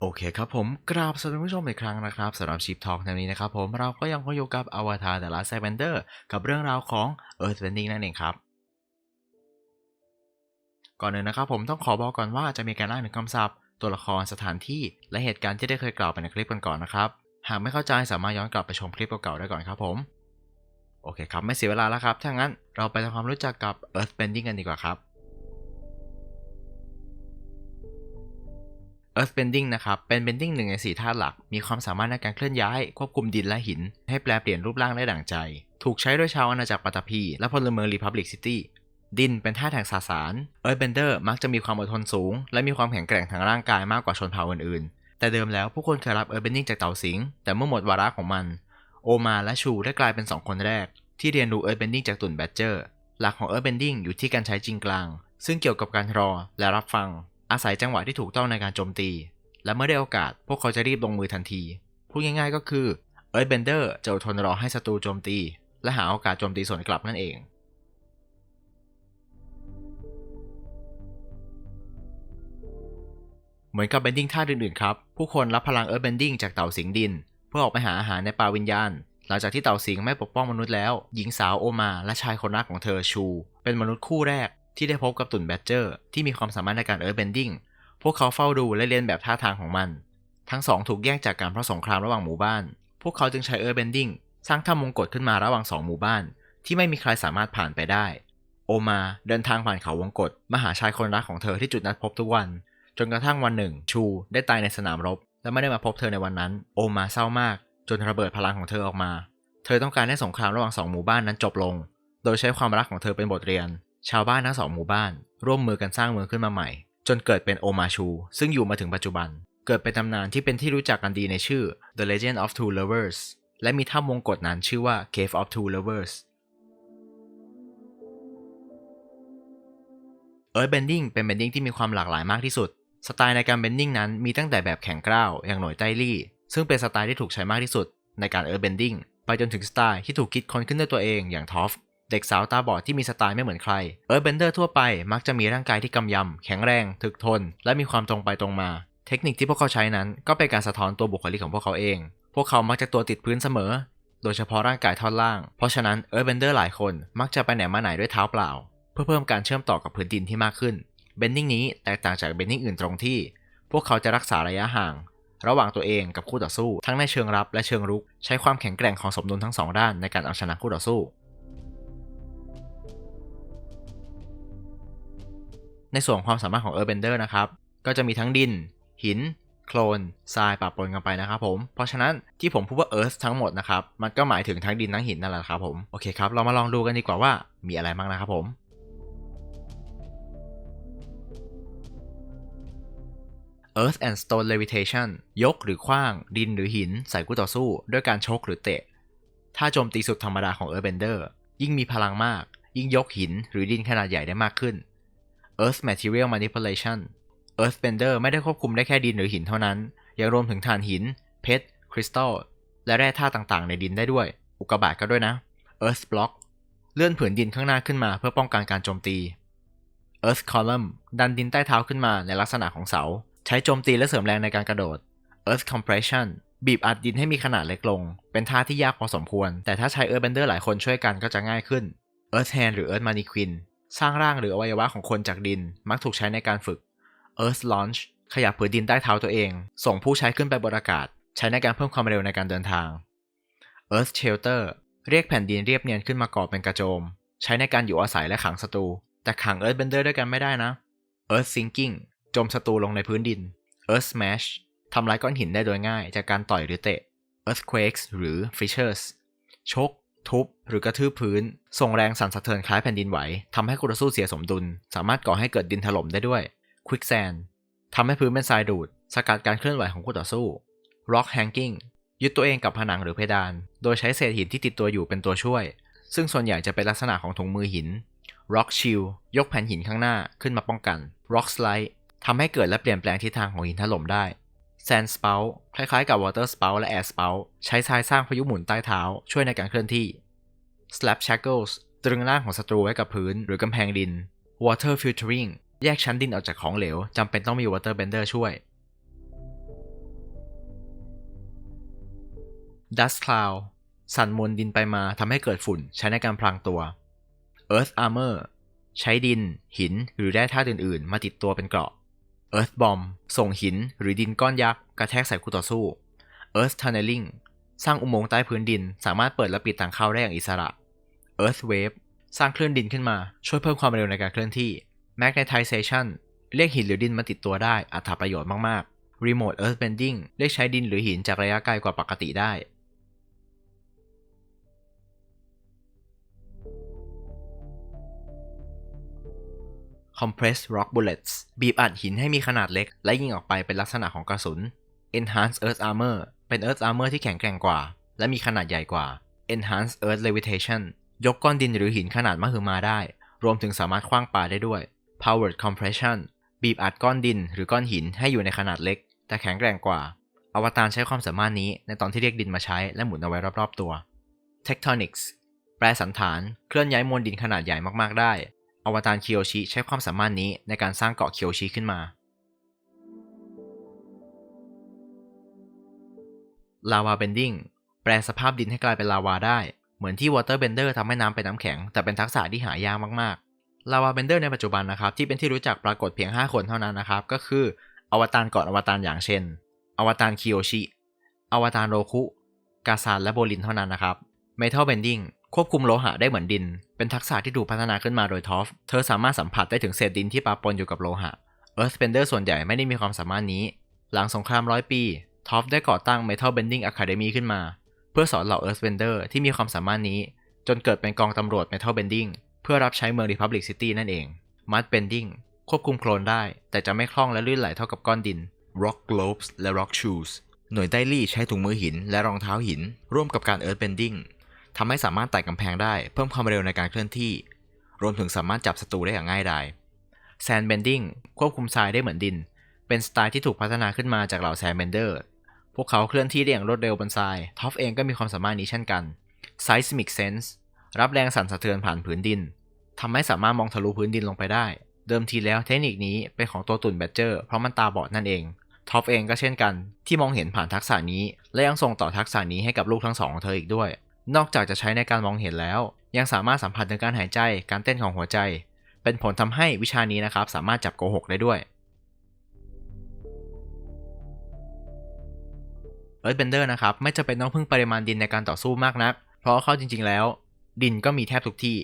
โอเคครับผมกราบสวัสดีผู้ชมอีกครั้งนะครับสำหรับชิปทอกในวันนี้นะครับผมเราก็ยังคงอยู่กับอวตารแต่ละไซเบนเดอร์กับเรื่องราวของ Earth Bending นั่นเองครับ ก่อนอื่นนะครับผมต้องขอบอกก่อนว่าจะมีการอ้างถึงคำศัพท์ ตัวละครสถานที่ และเหตุการณ์ที่ได้เคยกล่าวไปในคลิปกันก่อนนะครับ หากไม่เข้าใจสามารถย้อนกลับไปชมคลิปเก่าๆได้ก่อนครับผมโอเคครับไม่เสียเวลาแล้วครับถ้างั้นเราไปทำความรู้จักกับ Earth Bending กันดีกว่าครับ Earth Bending นะครับ เป็น Bending หนึ่งในสี่ธาตุหลัก มีความสามารถในการเคลื่อนย้าย ควบคุมดินและหิน ให้แปลเปลี่ยนรูปร่างได้ดั่งใจ ถูกใช้โดยชาวอาณาจักรปัตตภีและพลเมือง Republic City ดินเป็นธาตุแห่งสสาร Earthbender มักจะมีความอดทนสูง และมีความแข็งแกร่งทางร่างกายมากกว่าชนเผ่าอื่นๆ แต่เดิมแล้วผู้คนเคยรับ Earthbending จากเต่าสิง แต่เมื่อหมดวาระของมัน โอมาและชูได้กลายเป็นสองคนแรก ที่เรียนรู้ Earthbending จากตุ่นแบดเจอร์ หลักของ Earthbending อยู่ที่การใช้จริงกลาง ซึ่งเกี่ยวกับการรอและรับฟัง อาศัยจังหวะที่ถูกต้องในการโจมตี และเมื่อได้โอกาส พวกเขาจะรีบลงมือทันที พูดง่ายๆก็คือ Earthbender จะอดทนรอให้ศัตรูโจมตี และหาโอกาสโจมตีสวนกลับนั่นเอง เหมือนกับ Bending ท่าอื่นๆครับ ผู้คนรับพลัง Earth Bending จากเต่าสิงดิน เพื่อออกไปหาอาหารในป่าวิญญาณ หลังจากที่เต่าสิงไม่ปกป้องมนุษย์แล้ว หญิงสาวโอมาและชายคนรักของเธอชู เป็นมนุษย์คู่แรก ที่ได้พบกับตุ่นแบดเจอร์ที่มีความสามารถในการ Earth Bending พวกเขาเฝ้าดูและเรียนแบบท่าทางของมัน ทั้งสองถูกแยกจากการเพราะสงครามระหว่างหมู่บ้าน พวกเขาจึงใช้ Earth Bending สร้างถ้ำมงกฎขึ้นมาระหว่างสองหมู่บ้าน ที่ไม่มีใครสามารถผ่านไปได้ โอมาเดินทางผ่านเขาวงกฏมาหาชายคนรักของเธอที่จุดนัดพบทุกวัน จนกระทั่งวันหนึ่ง ชูได้ตายในสนามรบ และไม่ได้มาพบเธอในวันนั้น โอมาเศร้ามาก จนระเบิดพลังของเธอออกมา เธอต้องการให้สงครามระหว่างสองหมู่บ้านนั้นจบลง โดยใช้ความรักของเธอเป็นบทเรียน ชาวบ้านทั้งสองหมู่บ้าน ร่วมมือกันสร้างเมืองขึ้นมาใหม่ จนเกิดเป็นโอมาชู ซึ่งอยู่มาถึงปัจจุบัน เกิดเป็นตำนานที่เป็นที่รู้จักกันดีในชื่อ The Legend of Two Lovers และมีถ้ำวงกฏนั้นชื่อว่า Cave of Two Lovers Earth Bending เป็น Bending ที่มีความหลากหลายมากที่สุด สไตล์ในการ Bending นั้นมีตั้งแต่แบบแข็งกร้าวอย่างหน่วยไต้ลี่ ซึ่งเป็นสไตล์ที่ถูกใช้มากที่สุด ในการ Earth Bending ไปจนถึงสไตล์ที่ถูกคิดค้นขึ้นด้วยตัวเองอย่างทอฟ เด็กสาวตาบอดที่มีสไตล์ไม่เหมือนใคร Earth Bender ทั่วไปมักจะมีร่างกายที่กำยำ แข็งแรง ถึกทน และมีความตรงไปตรงมา เทคนิคที่พวกเขาใช้นั้น ก็เป็นการสะท้อนตัวบุคลิกของพวกเขาเอง พวกเขามักจะตัวติดพื้นเสมอ โดยเฉพาะร่างกายท่อนล่าง เพราะฉะนั้น Earth Bender หลายคนมักจะไปไหนมาไหนด้วยเท้าเปล่า เพื่อเพิ่มการเชื่อมต่อกับพื้นดินที่มากขึ้น Bending นี้แตกต่างจาก Bending อื่นตรงที่ พวกเขาจะรักษาระยะห่าง ระหว่างตัวเองกับคู่ต่อสู้ ทั้งในเชิงรับและเชิงรุก ใช้ความแข็งแกร่งของสมดุลทั้งสองด้านในการเอาชนะคู่ต่อสู้ ในส่วนความสามารถของ Earthbender นะครับ ก็จะมีทั้งดิน หิน โคลน ทรายปะปนกันไปนะครับผม เพราะฉะนั้นที่ผมพูดว่า Earth ทั้งหมดนะครับ มันก็หมายถึงทั้งดินทั้งหินนั่นแหละครับผม โอเคครับ เรามาลองดูกันดีกว่าว่ามีอะไรบ้างนะครับผมเ Earth and Stone Levitation ยกหรือคว้าง ดินหรือหิน ใส่คู่ต่อสู้ ด้วยการชกหรือเตะ ถ้าโจมตีสุดธรรมดาของ Earthbender ยิ่งมีพลังมาก ยิ่งยกหินหรือดินขนาดใหญ่ได้มากขึ้น Earth Material Manipulation Earthbender ไม่ได้ควบคุมได้แค่ดินหรือหินเท่านั้น ยังรวมถึงถ่านหิน เพชร คริสตัล และแร่ธาตุต่างๆ ในดินได้ด้วย อุกกาบาตก็ด้วยนะ Earth Block เลื่อนผืนดินข้างหน้าขึ้นมาเพื่อป้องกันการโจมตี Earth Column ดันดินใต้เท้าขึ้นมาในลักษณะของเสา ใช้โจมตีและเสริมแรงในการกระโดด Earth Compression บีบอัดดินให้มีขนาดเล็กลง เป็นท่าที่ยากพอสมควร แต่ถ้าใช้ Earthbender หลายคนช่วยกันก็จะง่ายขึ้น Earth Hand หรือ Earth Mannequin สร้างร่างหรืออวัยวะของคนจากดินมักถูกใช้ในการฝึก Earth Launch ขยับผืนดินใต้เท้าตัวเอง ส่งผู้ใช้ขึ้นไปบนอากาศ ใช้ในการเพิ่มความเร็วในการเดินทาง Earth Shelter เรียกแผ่นดินเรียบเนียนขึ้นมาก่อเป็นกระโจม ใช้ในการอยู่อาศัยและขังศัตรู แต่ขัง Earthbender ด้วยกันไม่ได้นะ Earth Sinking จมศัตรูลงในพื้นดิน Earth Smash ทำลายก้อนหินได้โดยง่ายจากการต่อยหรือเตะ Earthquakes หรือ Fissures ชก ทุบ หรือกระทืบพื้น ส่งแรงสั่นสะเทือนคล้ายแผ่นดินไหวทำให้คู่ต่อสู้เสียสมดุล สามารถก่อให้เกิดดินถล่มได้ด้วย Quicksand ทำให้พื้นเป็นทรายดูด สกัดการเคลื่อนไหวของคู่ต่อสู้ Rock Hanging ยึดตัวเองกับผนังหรือเพดาน โดยใช้เศษหินที่ติดตัวอยู่เป็นตัวช่วย ซึ่งส่วนใหญ่จะเป็นลักษณะของถุงมือหิน Rock Shield ยกแผ่นหินข้างหน้าขึ้นมาป้องกัน Rock Slide ทำให้เกิดและเปลี่ยนแปลงทิศทางของหินถล่มได้ แซนสเปาคล้ายๆกับวอเตอร์สเปาและแอร์สเปาใช้ทรายสร้างพายุหมุนใต้เท้า ช่วยในการเคลื่อนที่ slap shackles ตรึงร่างของศัตรูไว้กับพื้นหรือกำแพงดิน water filtering แยกชั้นดินออกจากของเหลวจำเป็นต้องมี water bender ช่วย dust cloud สั่นมวลดินไปมาทำให้เกิดฝุ่นใช้ในการพรางตัว earth armor ใช้ดิน หิน หรือแร่ธาตุอื่นๆ มาติดตัวเป็นเกราะ Earth Bomb ส่งหินหรือดินก้อนยักษ์กระแทกใส่คู่ต่อสู้ Earth Tunneling สร้างอุโมงค์ใต้พื้นดิน สามารถเปิดและปิดทางเข้าได้อย่างอิสระ Earth Wave สร้างคลื่นดินขึ้นมา ช่วยเพิ่มความเร็วในการเคลื่อนที่ Magnetization เรียกหินหรือดินมาติดตัวได้อัตราประโยชน์มากๆ Remote Earth Bending เรียกใช้ดินหรือหินจากระยะไกลกว่าปกติได้ Compressed Rock Bullets บีบอัดหินให้มีขนาดเล็ก และยิงออกไปเป็นลักษณะของกระสุน Enhanced Earth Armor เป็น Earth Armor ที่แข็งแกร่งกว่า และมีขนาดใหญ่กว่า Enhanced Earth Levitation ยกก้อนดินหรือหินขนาดมหึมาได้ รวมถึงสามารถคว้างปาได้ด้วย Powered Compression บีบอัดก้อนดินหรือก้อนหินให้อยู่ในขนาดเล็ก แต่แข็งแกร่งกว่า อวตารใช้ความสามารถนี้ในตอนที่เรียกดินมาใช้และหมุนเอาไว้รอบๆตัว Tectonics แปรสันฐานเคลื่อนย้ายมวลดินขนาดใหญ่มากๆได้ อวตารเคิโอชิใช้ความสามารถนี้ในการสร้างเกาะเคิโอชิขึ้นมา Lava Bending แปลสภาพดินให้กลายเป็นลาวาได้ เหมือนที่ Water Bender ทำให้น้ำเป็นน้ำแข็ง แต่เป็นทักษะที่หายากมากๆ Lava Bender ในปัจจุบันนะครับ ที่เป็นที่รู้จักปรากฏเพียง 5 คนเท่านั้นนะครับ ก็คือ อวตารก่อนอวตารอย่างเช่น อวตารคิโอชิ อวตารโรคุ กาซานและโบลินเท่านั้นนะครับ Metal Bending ควบคุมโลหะได้เหมือนดิน เป็นทักษะที่ถูกพัฒนาขึ้นมาโดยทอฟ เธอสามารถสัมผัสได้ถึงเศษดินที่ปะปนอยู่กับโลหะ Earthbender ส่วนใหญ่ไม่ได้มีความสามารถนี้ หลังสงครามร้อยปี ทอฟได้ก่อตั้ง Metal Bending Academy ขึ้นมา เพื่อสอนเหล่า Earthbender ที่มีความสามารถนี้ จนเกิดเป็นกองตำรวจ Metal Bending เพื่อรับใช้เมือง Republic City นั่นเอง Mud Bending ควบคุมโคลนได้ แต่จะไม่คล่องและลื่นไหลเท่ากับก้อนดิน Rock Globes และ Rock Shoes หน่วยไดลี่ใช้ถุงมือหินและรองเท้าหิน ร่วมกับการ Earthbending ทำให้สามารถไต่กำแพงได้เพิ่มความเร็วในการเคลื่อนที่ รวมถึงสามารถจับศัตรูได้อย่างง่ายดาย Sand Bending ควบคุมทรายได้เหมือนดิน เป็นสไตล์ที่ถูกพัฒนาขึ้นมาจากเหล่า Sand Bender พวกเขาเคลื่อนที่ได้อย่างรวดเร็วบนทราย ท็อปเองก็มีความสามารถนี้เช่นกัน Seismic Sense รับแรงสั่นสะเทือนผ่านผืนดินทำให้สามารถมองทะลุพื้นดินลงไปได้ เดิมทีแล้วเทคนิคนี้เป็นของตัวตุ่นแบดเจอร์เพราะมันตาบอดนั่นเอง ท็อปเองก็เช่นกัน ที่มองเห็นผ่านทักษะนี้ และยังส่งต่อทักษะนี้ให้กับลูกทั้งสองของเธออีกด้วย นอกจากจะใช้ในการมองเห็นแล้ว ยังสามารถสัมผัสถึงการหายใจการเต้นของหัวใจ เป็นผลทำให้วิชานี้นะครับ สามารถจับโกหกได้ด้วย Earthbender นะครับไม่จะเป็นต้องพึ่งปริมาณดินในการต่อสู้มากนัก เพราะเข้าจริงๆแล้ว ดินก็มีแทบทุกที่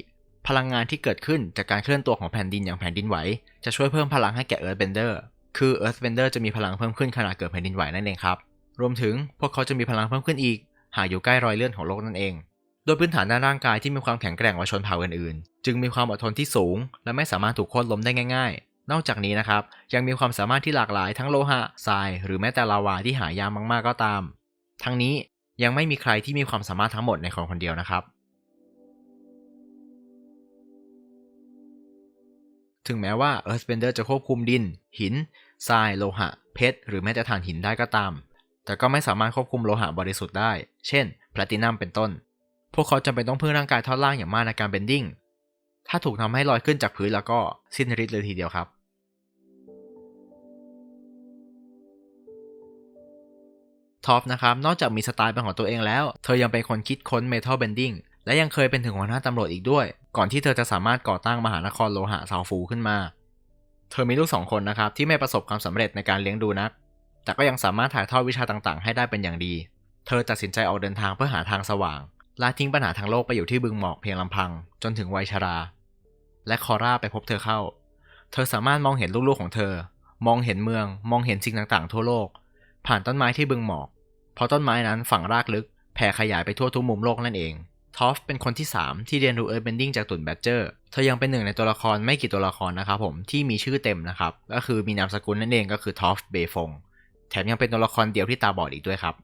พลังงานที่เกิดขึ้นจากการเคลื่อนตัวของแผ่นดินอย่างแผ่นดินไหว จะช่วยเพิ่มพลังให้แก่ Earthbender คือ Earthbender จะมีพลังเพิ่มขึ้นขณะเกิดแผ่นดินไหวนั่นเองครับรวมถึงพวกเขาจะมีพลังเพิ่มขึ้นอีก หากอยู่ใกล้รอยเลื่อนของโลกนั่นเอง โดยพื้นฐานด้านร่างกายที่มีความแข็งแกร่งกว่าชนเผ่าอื่นๆ จึงมีความอดทนที่สูง และไม่สามารถถูกโค่นล้มได้ง่าย ๆ นอกจากนี้นะครับยังมีความสามารถที่หลากหลายทั้งโลหะทราย หรือแม้แต่ลาวาที่หายากมากๆก็ตาม ทั้งนี้ยังไม่มีใครที่มีความสามารถทั้งหมดในคนคนเดียวนะครับถึงแม้ว่า Earthbender จะควบคุมดิน หิน ทราย โลหะ เพชร หรือแม้แต่ถ่านหินได้ก็ตาม แต่ก็ไม่สามารถควบคุมโลหะบริสุทธิ์ได้ เช่นแพลตินัมเป็นต้น พวกเขาจำเป็นต้องพึ่งร่างกายท่อนล่างอย่างมากในการเบนดิ้ง ถ้าถูกทำให้ลอยขึ้นจากพื้นแล้วก็สิ้นฤทธิ์เลยทีเดียวครับ ท็อปนะครับ นอกจากมีสไตล์เป็นของตัวเองแล้ว เธอยังเป็นคนคิดค้น Metal Bending และยังเคยเป็นถึงหัวหน้าตำรวจอีกด้วย ก่อนที่เธอจะสามารถก่อตั้งมหานครโลหะซาวฟูขึ้นมา เธอมีลูกสองคนนะครับที่ไม่ประสบความสำเร็จในการเลี้ยงดูนัก แต่ก็ยังสามารถถ่ายทอดวิชาต่างๆ ให้ได้เป็นอย่างดี เธอตัดสินใจออกเดินทางเพื่อหาทางสว่างละทิ้งปัญหาทางโลกไปอยู่ที่บึงหมอกเพียงลำพัง จนถึงวัยชรา และคอร่าไปพบเธอเข้า เธอสามารถมองเห็นลูกๆของเธอ มองเห็นเมือง มองเห็นสิ่งต่างๆ ทั่วโลก ผ่านต้นไม้ที่บึงหมอก เพราะต้นไม้นั้นฝังรากลึก แผ่ขยายไปทั่วทุกมุมโลกนั่นเอง ทอฟเป็นคนที่ 3 ที่เรียนรู้เอิร์ธเบนดิ้งจากตุ่นแบดเจอร์ เธอยังเป็นหนึ่งในตัวละครไม่กี่ตัวละครนะครับผมที่มีชื่อเต็มนะครับ ก็คือมีนามสกุลนั่นเองก็คือทอฟเบฟง แถมยังเป็นตัวละครเดียวที่ตาบอดอีกด้วยครับ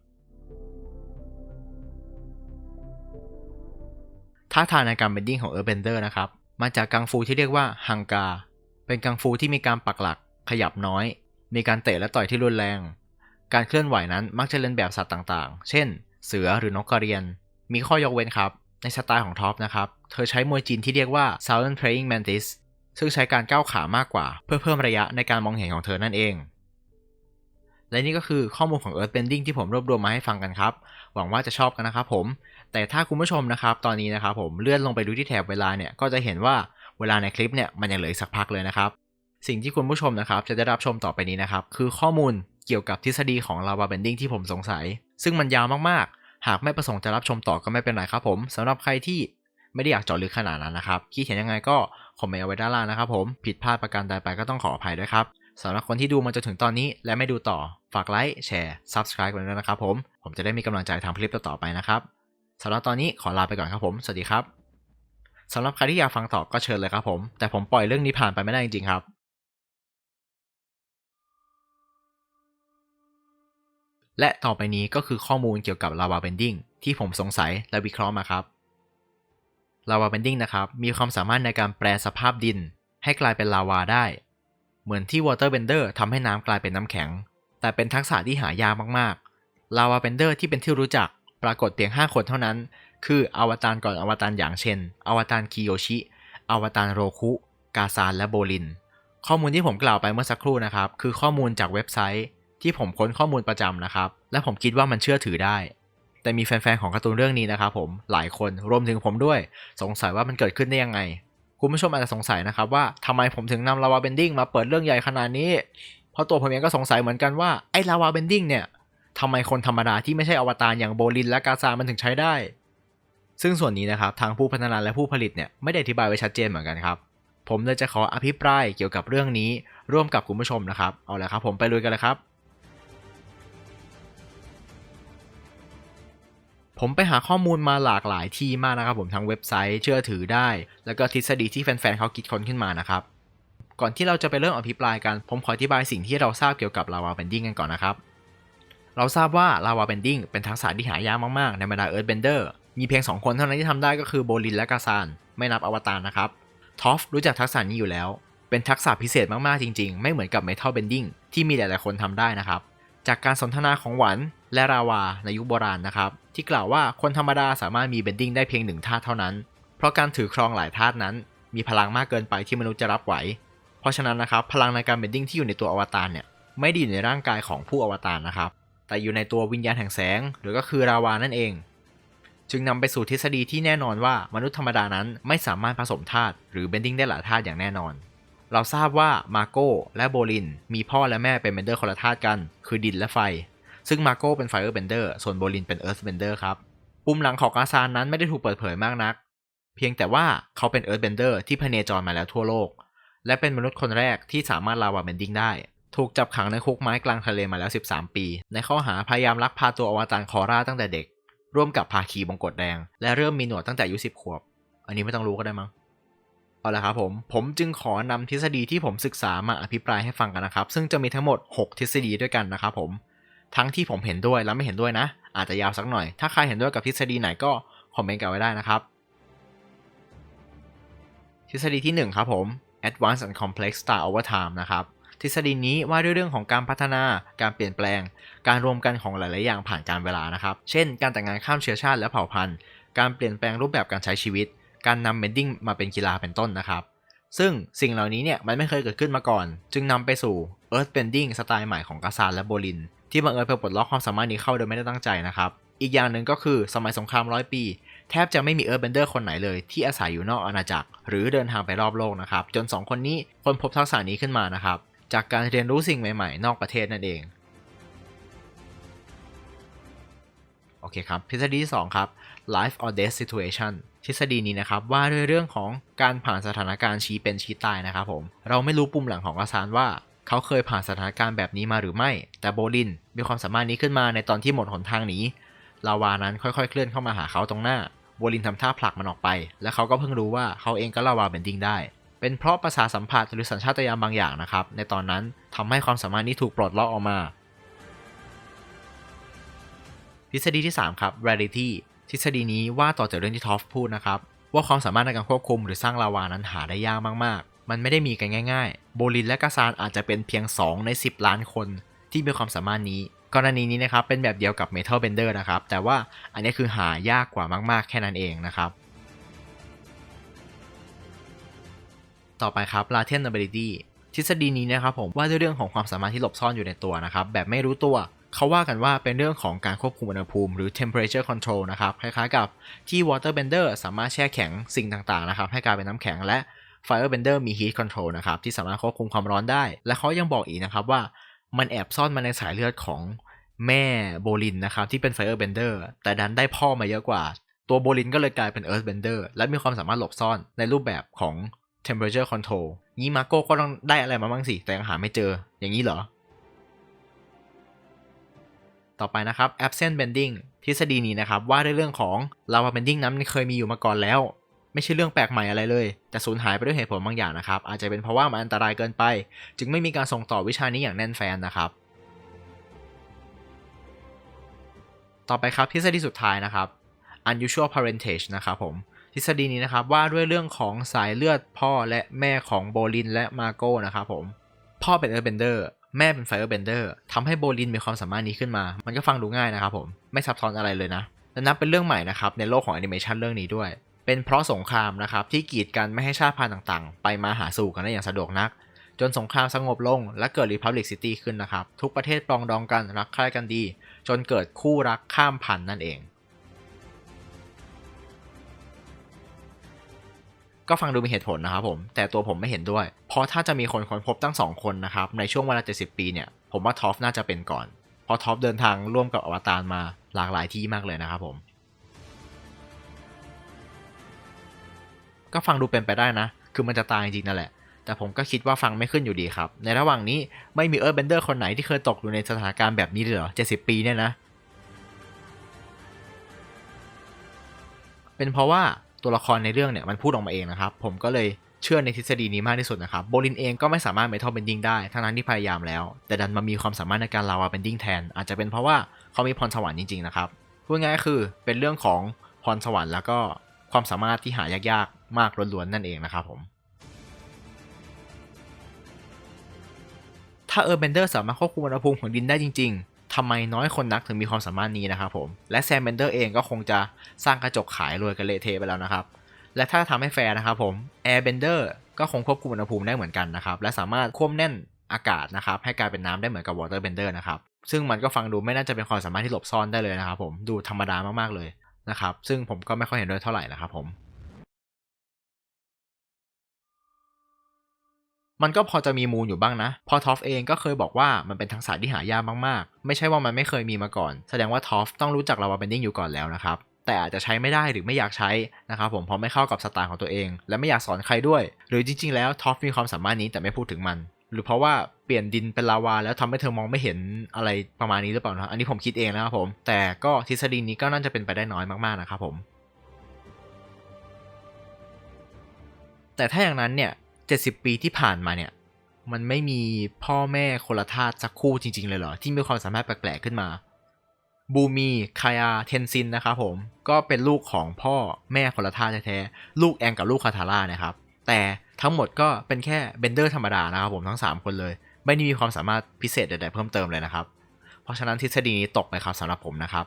ท่าทางในการเบนดิ้งของเอิร์เบนเดอร์นะครับมาจากกังฟูที่เรียกว่าฮังกา เป็นกังฟูที่มีการปักหลัก ขยับน้อย มีการเตะและต่อยที่รุนแรง การเคลื่อนไหวนั้นมักจะเลียนแบบสัตว์ต่างๆ เช่น เสือหรือนกกระเรียน มีข้อยกเว้นครับ ในสไตล์ของท็อปนะครับ เธอใช้มวยจีนที่เรียกว่า Southern Praying Mantis ซึ่งใช้การก้าวขามากกว่า เพื่อเพิ่มระยะในการมองเห็นของเธอนั่นเอง และนี่ก็คือข้อมูลของ Earthbending ที่ผมรวบรวมมาให้ฟังกันครับ หวังว่าจะชอบกันนะครับผม แต่ถ้าคุณผู้ชมนะครับ ตอนนี้นะครับผมเลื่อนลงไปดูที่แถบเวลาเนี่ย ก็จะเห็นว่าเวลาในคลิปเนี่ยมันยังเหลืออีกสักพักเลยนะครับ สิ่งที่คุณผู้ชมนะครับจะได้รับชมต่อไปนี้นะครับ คือข้อมูลเกี่ยวกับทฤษฎีของ lava bending ที่ผมสงสัย ซึ่งมันยาวมากๆ หากไม่ประสงค์จะรับชมต่อก็ไม่เป็นไรครับผมสำหรับใครที่ไม่ได้อยากเจาะลึกขนาดนั้นนะครับคิดเห็นยังไงก็คอมเมนต์เอาไว้ด้านล่างนะครับผมผิดพลาดประการใดไปก็ต้องขออภัยด้วยครับ สำหรับคนที่ดูมาจนถึงตอนนี้และไม่ดูต่อ ฝากไลค์ แชร์ Subscribe กันด้วยนะครับผม ผมจะได้มีกำลังใจทำคลิปต่อๆไปนะครับสำหรับตอนนี้ขอลาไปก่อนครับผม สวัสดีครับสำหรับใครที่อยากฟังต่อก็เชิญเลยครับผม แต่ผมปล่อยเรื่องนี้ผ่านไปไม่ได้จริงๆครับ และต่อไปนี้ก็คือข้อมูลเกี่ยวกับ lava bending ที่ผมสงสัยและวิเคราะห์มาครับ lava bending นะครับ มีความสามารถในการแปลสภาพดิน ให้กลายเป็นลาวาได้ เหมือนที่ water bender ทำให้น้ำกลายเป็นน้ำแข็ง แต่เป็นทักษะที่หายากมากๆ lava bender ที่เป็นที่รู้จักปรากฏเพียง 5 คนเท่านั้น คืออวตารก่อนอวตารหยางเช่น อวตารคิโยชิ อวตารโรคุ กาซานและโบลิน ข้อมูลที่ผมกล่าวไปเมื่อสักครู่นะครับ คือข้อมูลจากเว็บไซต์ ที่ผมค้นข้อมูลประจำนะครับ และผมคิดว่ามันเชื่อถือได้ แต่มีแฟนๆของการ์ตูนเรื่องนี้นะครับผม หลายคน รวมถึงผมด้วย สงสัยว่ามันเกิดขึ้นได้ยังไง คุณผู้ชมอาจจะสงสัยนะครับว่าทำไมผมถึงนำลาวาเบนดิ้งมาเปิดเรื่องใหญ่ขนาดนี้ เพราะตัวผมเองก็สงสัยเหมือนกันว่าไอ้ลาวาเบนดิ้งเนี่ยทำไมคนธรรมดาที่ไม่ใช่อวตารอย่างโบลินและกาซามันถึงใช้ได้ ซึ่งส่วนนี้นะครับทางผู้พัฒนาและผู้ผลิตเนี่ยไม่ได้อธิบายไว้ชัดเจนเหมือนกันครับ ผมเลยจะขออภิปรายเกี่ยวกับเรื่องนี้ร่วมกับคุณผู้ชมนะครับ เอาละครับผมไปลุยกันเลยครับ ผมไปหาข้อมูลมาหลากหลายที่มากนะครับผมทั้งเว็บไซต์เชื่อถือได้ แล้วก็ทฤษฎีที่แฟนๆเขาคิดค้นขึ้นมานะครับ ก่อนที่เราจะไปเริ่มอภิปรายกัน ผมขออธิบายสิ่งที่เราทราบเกี่ยวกับลาวาเบนดิ้งกันก่อนนะครับ เราทราบว่าลาวาเบนดิ้งเป็นทักษะที่หายากมากๆ ในบรรดาเอิร์ธเบนเดอร์มีเพียง 2 คนเท่านั้นที่ทำได้ก็คือโบลินและกาซานไม่นับอวตารนะครับทอฟรู้จักทักษะนี้อยู่แล้ว เป็นทักษะพิเศษมากๆจริง ๆ ไม่เหมือนกับเมทัลเบนดิ้งที่มีหลายๆคนทำได้นะครับ จากการสนทนาของหวันและราวาในยุคโบราณนะครับ ที่กล่าวว่าคนธรรมดาสามารถมีเบนดิ้งได้เพียงหนึ่งธาตุเท่านั้น เพราะการถือครองหลายธาตุนั้น มีพลังมากเกินไปที่มนุษย์จะรับไหว เพราะฉะนั้นนะครับพลังในการเบนดิ้งที่อยู่ในตัวอวตารเนี่ยไม่ได้อยู่ในร่างกายของผู้อวตารนะครับ แต่อยู่ในตัววิญญาณแห่งแสง หรือก็คือราวานั่นเอง จึงนำไปสู่ทฤษฎีที่แน่นอนว่ามนุษย์ธรรมดานั้นไม่สามารถผสมธาตุหรือเบนดิ้งได้หลายธาตุอย่างแน่นอน เราทราบว่ามาโก้และโบลิน มีพ่อและแม่เป็นเบนเดอร์คนละธาตุกัน คือดินและไฟ ซึ่งมาโก้เป็นไฟเออร์เบนเดอร์ส่วนโบลินเป็นเอิร์ธเบนเดอร์ครับปุ่มหลังของอาซานนั้นไม่ได้ถูกเปิดเผยมากนัก เพียงแต่ว่าเขาเป็นเอิร์ธเบนเดอร์ที่พเนจรมาแล้วทั่วโลก และเป็นมนุษย์คนแรกที่สามารถลาวาเบนดิ้งได้ ถูกจับขังในคุกไม้กลางทะเลมาแล้ว 13 ปี ในข้อหาพยายามลักพาตัวอวตารคอร่าตั้งแต่เด็ก ร่วมกับภาคีบงกฎแดง และเริ่มมีหนวดตั้งแต่อายุ10ขวบ อันนี้ไม่ต้องรู้ก็ได้มั้ง เอาละครับผม ผมจึงขอนำทฤษฎีที่ผมศึกษามาอภิปรายให้ฟังกันนะครับ ซึ่งจะมีทั้งหมด 6 ทฤษฎีด้วยกันนะครับผม ทั้งที่ผมเห็นด้วยและไม่เห็นด้วยนะ อาจจะยาวสักหน่อย ถ้าใครเห็นด้วยกับทฤษฎีไหนก็คอมเมนต์กันไว้ได้นะครับ ทฤษฎีที่ 1 ครับผม Advanced and Complex Star Over Time นะครับ ทฤษฎีนี้ว่าด้วยเรื่องของการพัฒนา การเปลี่ยนแปลง การรวมกันของหลาย ๆ อย่างผ่านการเวลานะครับ เช่น การแต่งงานข้ามเชื้อชาติและเผ่าพันธุ์ การเปลี่ยนแปลงรูปแบบการใช้ชีวิต การนำเบนดิ้งมาเป็นกีฬาเป็นต้นนะครับ ซึ่งสิ่งเหล่านี้เนี่ยมันไม่เคยเกิดขึ้นมาก่อน จึงนำไปสู่ Earth Bending สไตล์ใหม่ของกาซานและโบลิน ที่บังเอิญไปปลดล็อกความสามารถนี้เข้าโดยไม่ได้ตั้งใจนะครับ อีกอย่างหนึ่งก็คือสมัยสงครามร้อยปี แทบจะไม่มี Earthbender คนไหนเลยที่อาศัยอยู่นอกอาณาจักร หรือเดินทางไปรอบโลกนะครับจน 2 คนนี้คนพบทักษะนี้ขึ้นมานะครับจากการเรียนรู้สิ่งใหม่ๆ นอกประเทศนั่นเองโอเคครับทฤษฎีที่2ครับ life or death situation ทฤษฎีนี้นะครับว่าด้วยเรื่องของการผ่านสถานการณ์ชี้เป็นชี้ตายนะครับผมเราไม่รู้ปุ่มหลังของอาซานว่าเขาเคยผ่านสถานการณ์แบบนี้มาหรือไม่ แต่โบลินมีความสามารถนี้ขึ้นมาในตอนที่หมดหนทางหนีลาวานั้นค่อยๆ เคลื่อนเข้ามาหาเขาตรงหน้าโบลินทำท่าผลักมันออกไป และเขาก็เพิ่งรู้ว่าเขาเองก็ลาวาเบนดิ้งได้ เป็นเพราะประสาสัมผัสหรือสัญชาตญาณบางอย่างนะครับ ในตอนนั้นทำให้ความสามารถนี้ถูกปลดล็อกออกมา ทฤษฎีที่ 3 ครับ rarity ทฤษฎีนี้ว่าต่อจากเรื่องที่ทอฟพูดนะครับว่าความสามารถในการควบคุมหรือสร้างลาวานั้นหาได้ยากมากๆ มันไม่ได้มีกันง่ายๆ โบลินและกาซานอาจจะเป็นเพียง 2 ใน 10 ล้านคนที่มีความสามารถนี้ กรณีนี้นะครับเป็นแบบเดียวกับ Metal Bender นะครับ แต่ว่าอันนี้คือหายากกว่ามากๆ แค่นั้นเองนะครับ ต่อไปครับ Latent Ability ททฤษฎีนี้นะครับผมว่าด้วยเรื่องของความสามารถที่หลบซ่อนอยู่ในตัวนะครับแบบไม่รู้ตัว เขาว่ากันว่าเป็นเรื่องของการควบคุมอุณหภูมิหรือ temperature control นะครับ คล้ายๆกับที่ waterbender สามารถแช่แข็งสิ่งต่างๆนะครับ ให้กลายเป็นน้ำแข็งและ firebender มี heat control นะครับที่สามารถควบคุมความร้อนได้ และเขายังบอกอีกนะครับว่ามันแอบซ่อนมาในสายเลือดของแม่โบลินนะครับที่เป็น firebender แต่ดันได้พ่อมาเยอะกว่า ตัวโบลินก็เลยกลายเป็น earthbender และมีความสามารถหลบซ่อนในรูปแบบของ temperature control งี้มาโก้ก็ต้องได้อะไรมาบ้างสิแต่ยังหาไม่เจออย่างนี้เหรอ ต่อไปนะครับ absent bending ทฤษฎีนี้นะครับว่าด้วยเรื่องของ lava bending นั้นมันเคยมีอยู่มาก่อนแล้ว ไม่ใช่เรื่องแปลกใหม่อะไรเลย แต่สูญหายไปด้วยเหตุผลบางอย่างนะครับ อาจจะเป็นเพราะว่ามันอันตรายเกินไป จึงไม่มีการส่งต่อวิชานี้อย่างแน่นแฟนนะครับต่อไปครับทฤษฎีสุดท้ายนะครับ unusual parentage นะครับผมทฤษฎีนี้นะครับว่าด้วยเรื่องของสายเลือดพ่อและแม่ของโบลินและมาโก้นะครับผมพ่อเป็นเออร์เบนเดอร์ แม่เป็นไฟเออร์เบนเดอร์ทำให้โบลินมีความสามารถนี้ขึ้นมา มันก็ฟังดูง่ายนะครับผม ไม่ซับซ้อนอะไรเลยนะ และนับเป็นเรื่องใหม่นะครับในโลกของแอนิเมชันเรื่องนี้ด้วย เป็นเพราะสงครามนะครับที่กีดกันไม่ให้ชาติพันธุ์ต่างๆ ไปมาหาสู่กันได้อย่างสะดวกนัก จนสงครามสงบลงและเกิดรีพับลิกซิตี้ขึ้นนะครับ ทุกประเทศปรองดองกันรักใคร่กันดี จนเกิดคู่รักข้ามพันธุ์นั่นเอง ก็ฟังดูมีเหตุผลนะครับผม แต่ตัวผมไม่เห็นด้วย เพราะถ้าจะมีคนค้นพบตั้งสองคนนะครับ ในช่วงเวลา 70 ปีเนี่ย ผมว่าท็อปน่าจะเป็นก่อน เพราะท็อปเดินทางร่วมกับอวตารมาหลากหลายที่มากเลยนะครับผม ก็ฟังดูเป็นไปได้นะ คือมันจะตายจริงนั่นแหละ แต่ผมก็คิดว่าฟังไม่ขึ้นอยู่ดีครับ ในระหว่างนี้ไม่มีเอิร์ธเบนเดอร์คนไหนที่เคยตกอยู่ในสถานการณ์แบบนี้เลยเหรอ70 ปีเนี่ยนะ เป็นเพราะว่า ตัวละครในเรื่องเนี่ยมันพูดออกมาเองนะครับ ผมก็เลยเชื่อในทฤษฎีนี้มากที่สุดนะครับโบลินเองก็ไม่สามารถเมทัลเบนดิ้งได้ทั้งนั้นที่พยายามแล้ว แต่ดันมามีความสามารถในการลาวาเบนดิ้งแทน อาจจะเป็นเพราะว่าเขามีพรสวรรค์จริงๆนะครับพูดง่ายๆคือเป็นเรื่องของพรสวรรค์แล้วก็ความสามารถที่หายากๆ มากล้วนๆนั่นเองนะครับผม ถ้าเออร์เบนเดอร์สามารถควบคุมอุณหภูมิของดินได้จริงๆ ทำไมน้อยคนนักถึงมีความสามารถนี้นะครับผม และแซมเบนเดอร์เองก็คงจะสร้างกระจกขายรวยกันเละเทไปแล้วนะครับ และถ้าทำให้แฟร์นะครับผมแอร์เบนเดอร์ก็คงควบคุมอุณหภูมิได้เหมือนกันนะครับ และสามารถควบแน่นอากาศนะครับให้กลายเป็นน้ำได้เหมือนกับวอเตอร์เบนเดอร์นะครับ ซึ่งมันก็ฟังดูไม่น่าจะเป็นความสามารถที่หลบซ่อนได้เลยนะครับผม ดูธรรมดามากๆเลยนะครับ ซึ่งผมก็ไม่ค่อยเห็นด้วยเท่าไหร่นะครับผม มันก็พอจะมีมูลอยู่บ้างนะ พอทอฟเองก็เคยบอกว่ามันเป็นทักษะที่หายากมากๆ ไม่ใช่ว่ามันไม่เคยมีมาก่อน แสดงว่าทอฟต้องรู้จักลาวาเบนดิ้งอยู่ก่อนแล้วนะครับ แต่อาจจะใช้ไม่ได้หรือไม่อยากใช้นะครับผมเพราะไม่เข้ากับสไตล์ของตัวเอง และไม่อยากสอนใครด้วย หรือจริง ๆ แล้วทอฟมีความสามารถนี้แต่ไม่พูดถึงมัน หรือเพราะว่าเปลี่ยนดินเป็นลาวาแล้วทำให้เธอมองไม่เห็นอะไรประมาณนี้หรือเปล่านะอันนี้ผมคิดเองนะครับผม แต่ก็ทฤษฎีนี้ก็น่าจะเป็นไปได้น้อยมากๆนะครับผม แต่ถ้าอย่างนั้นเนี่ย 70 ปีที่ผ่านมาเนี่ยมันไม่มีพ่อแม่คนละธาตุสักคู่จริง ๆ เลยเหรอ ที่มีความสามารถแปลกๆขึ้นมา บูมีคายาเทนซินนะครับผมก็เป็นลูกของพ่อแม่คนละธาตุแท้ๆลูกแองกับลูกคาทาร่านะครับ แต่ทั้งหมดก็เป็นแค่เบนเดอร์ธรรมดานะครับผมทั้ง 3 คนเลย ไม่ได้มีความสามารถพิเศษใดๆเพิ่มเติมเลยนะครับ เพราะฉะนั้นทฤษฎีนี้ตกไปครับสำหรับผมนะครับ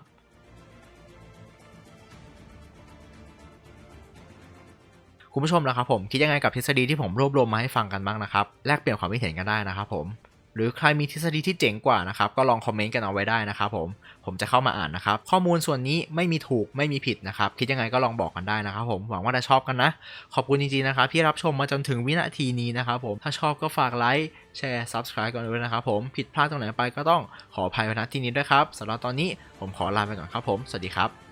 คุณผู้ชมนะครับผมคิดยังไงกับทฤษฎีที่ผมรวบรวมมาให้ฟังกันบ้างนะครับแลกเปลี่ยนความคิดเห็นกันได้นะครับผมหรือใครมีทฤษฎีที่เจ๋งกว่านะครับก็ลองคอมเมนต์กันเอาไว้ได้นะครับผมผมจะเข้ามาอ่านนะครับ ข้อมูลส่วนนี้ไม่มีถูกไม่มีผิดนะครับ คิดยังไงก็ลองบอกกันได้นะครับผมหวังว่าจะชอบกันนะ ขอบคุณจริงๆนะครับที่รับชมมาจนถึงวินาทีนี้นะครับผมถ้าชอบก็ฝากไลค์แชร์ subscribe กันด้วยนะครับผมผิดพลาดตรงไหนไปก็ต้องขออภัยณที่นี้ด้วยครับสำหรับตอนนี้ผมขอลาไปก่อนครับผมสวัสดีครับ